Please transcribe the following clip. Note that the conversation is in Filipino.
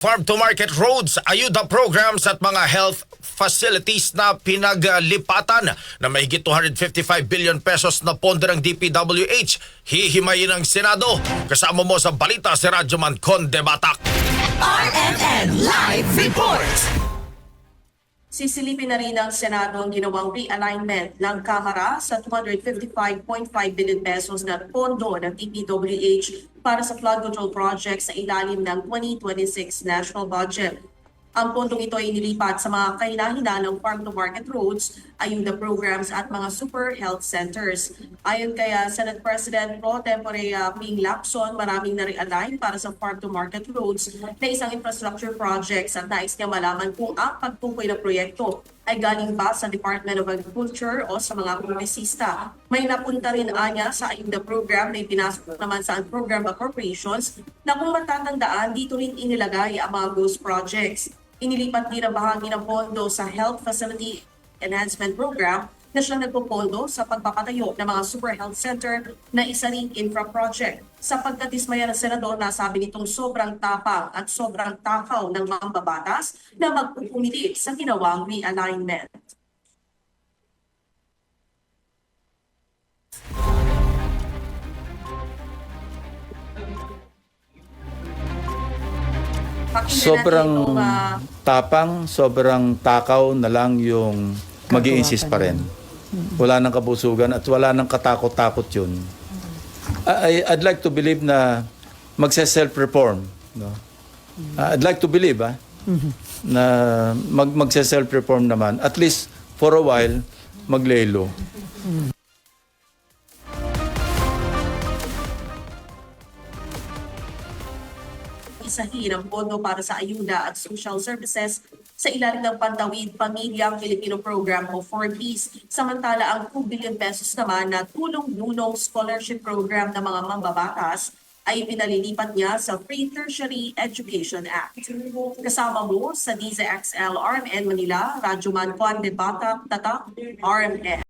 Farm to Market Roads, ayuda programs at mga health facilities na pinaglipatan na mahigit 255 billion pesos na pondo ng DPWH. Hihimayin ng Senado. Kasama mo sa balita si Radyoman Conde Batak. RMN Live Report! Sisilipin na rin ng Senado ang ginawang realignment ng Kamara sa 255.5 billion pesos na pondo ng DPWH para sa flood control project sa ilalim ng 2026 national budget. Ang pondong ito ay nilipat sa mga kahinahina ng farm-to-market roads, ayuda programs at mga super health centers. Ayon kaya Senate President Pro Tempore uh, Ping Lacson, maraming na-realign para sa farm-to-market roads na isang infrastructure projects at nais niya malaman kung ang pagtukoy ng proyekto ay galing ba sa Department of Agriculture o sa mga kongresista. May napunta rin anya sa ayuda program na ipinasok naman sa program appropriations na kung matatandaan dito rin inilagay ang mga ghost projects. Inilipat din ang bahagi ng pondo sa Health Facility Enhancement Program na siya nagpopondo sa pagpapatayo ng mga super health center na isa ring infra project. Sa pagkatismaya ng senador, nasabi nitong sobrang tapang at sobrang takaw ng mambabatas na magpupumili sa ginawang realignment. Sobrang ah, tapang, sobrang takaw na lang yung mag insist pa rin. Wala nang kabusugan at wala nang katakot-takot yun. I, I'd like to believe na magse-self-reform. No? Uh, I'd like to believe ah, na mag, magse-self-reform naman. At least for a while, maglelo. Isahin ang pondo para sa ayuda at social services sa ilalim ng Pantawid Pamilyang Filipino Program o 4Ps. Samantala ang 2 billion pesos naman na tulong-dulong scholarship program ng mga mambabatas ay pinalilipat niya sa Free Tertiary Education Act. Kasama mo sa DZXL RMN Manila, Radyoman Juan de Bata, Tata, RMN.